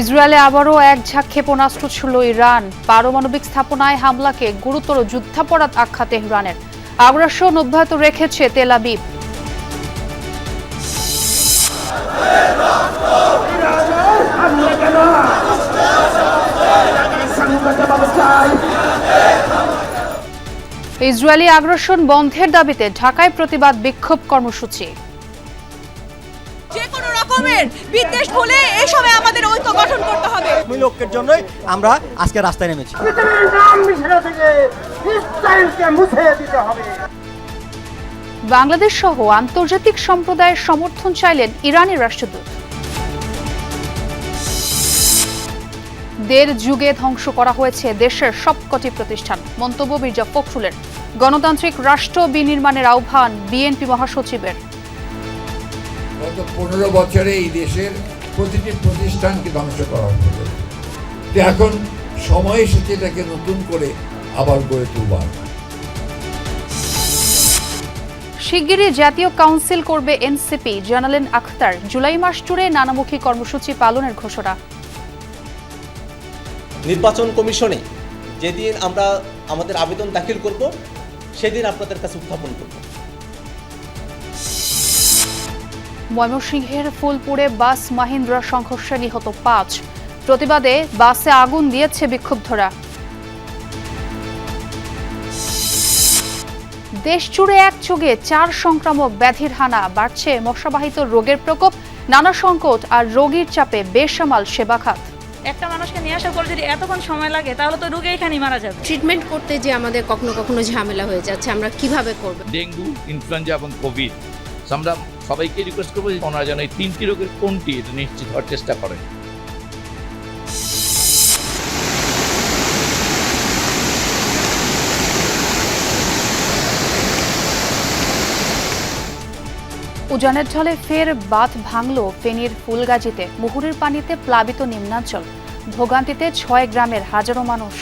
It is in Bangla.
ইসরায়েলে আবারও এক ঝাঁক ক্ষেপণাস্ত্র ছিল ইরান। পারমাণবিক স্থাপনায় হামলাকে গুরুতর যুদ্ধাপরাধ আখ্যা তেহরানের। আগ্রাসন অব্যাহত রেখেছে তেল আবিব। ইসরায়েলি আগ্রাসন বন্ধের দাবিতে ঢাকায় প্রতিবাদ বিক্ষোভ কর্মসূচি। কোনো বিদ্বেষ ভুলে এই সময় আমাদের ঐক্য গঠন করতে হবে। ওই লোকের জন্যই আমরা আজকে রাস্তায় নেমেছি। মুছে দিতে হবে। বাংলাদেশ সহ আন্তর্জাতিক সম্প্রদায়ের সমর্থন চাইলেন ইরানের রাষ্ট্রদূত। দেড় যুগে ধ্বংস করা হয়েছে দেশের সবকটি প্রতিষ্ঠান মন্তব্য মির্জা ফখরুলের। গণতান্ত্রিক রাষ্ট্র বিনির্মাণের আহ্বান বিএনপি মহাসচিবের। গত পনেরো বছরে এই দেশের প্রতিটি প্রতিষ্ঠানকে ধ্বংস করা হচ্ছে। তো এখন সময় এসেছে এটাকে নতুন করে আবার গড়ে তুলবার। শিগগিরই জাতীয় কাউন্সিল করবে এনসিপি জানালেন আখতার। জুলাই মাস জুড়ে নানামুখী কর্মসূচি পালনের ঘোষণা। নির্বাচন কমিশনে যেদিন আমরা আমাদের আবেদন দাখিল করব সেদিন আপনাদের কাছে উত্থাপন করব। ময়মনসিংহের ফুলপুরে বাস মাহিন্দ্রা সংঘর্ষে নিহত পাঁচ। প্রতিবাদে বাসে আগুন দিয়েছে বিক্ষুব্ধরা। দেশ জুড়ে একযোগে চার সংক্রামক ব্যাধির হানা বাড়ছে মশাবাহিত রোগের প্রকোপ নানা সংকট আর রোগীর চাপে বেসামাল সেবা খাত। একটা মানুষকে নিয়ে আসার পর যদি এতক্ষণ সময় লাগে তাহলে তো রোগে এখানেই মারা যাবে। ট্রিটমেন্ট করতে যে আমাদের কখনো কখনো ঝামেলা হয়ে যাচ্ছে আমরা কীভাবে করব? ডেঙ্গু ইনফ্লুয়েঞ্জা এবং কোভিড। আমরা সবাইকে রিকোয়েস্ট করব যে ওনারা যেন এই তিনটি রোগের কোনটি এটা নিশ্চিত হওয়ার চেষ্টা করেন। উজানের ঢলে ফের বাঁধ ভাঙল ফেনীর ফুলগাজীতে। মুহুরীর পানিতে প্লাবিত নিম্নাঞ্চল। ভোগান্তিতে ছয় গ্রামের হাজারো মানুষ।